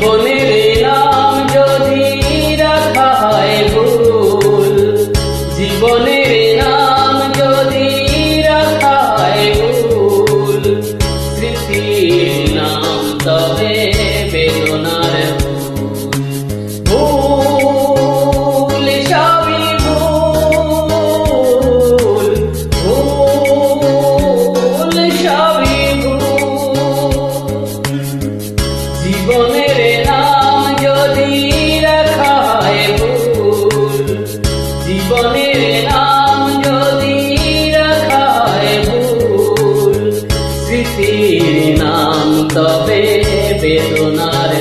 জীবনের নাম যদি রাখা হয় ভুল, জীবনের নাম যদি রাখা হয় ভুল স্মৃতির নাম তবে নাম যদি রাখায় ভুল স্মৃতির নাম তবে বেদনার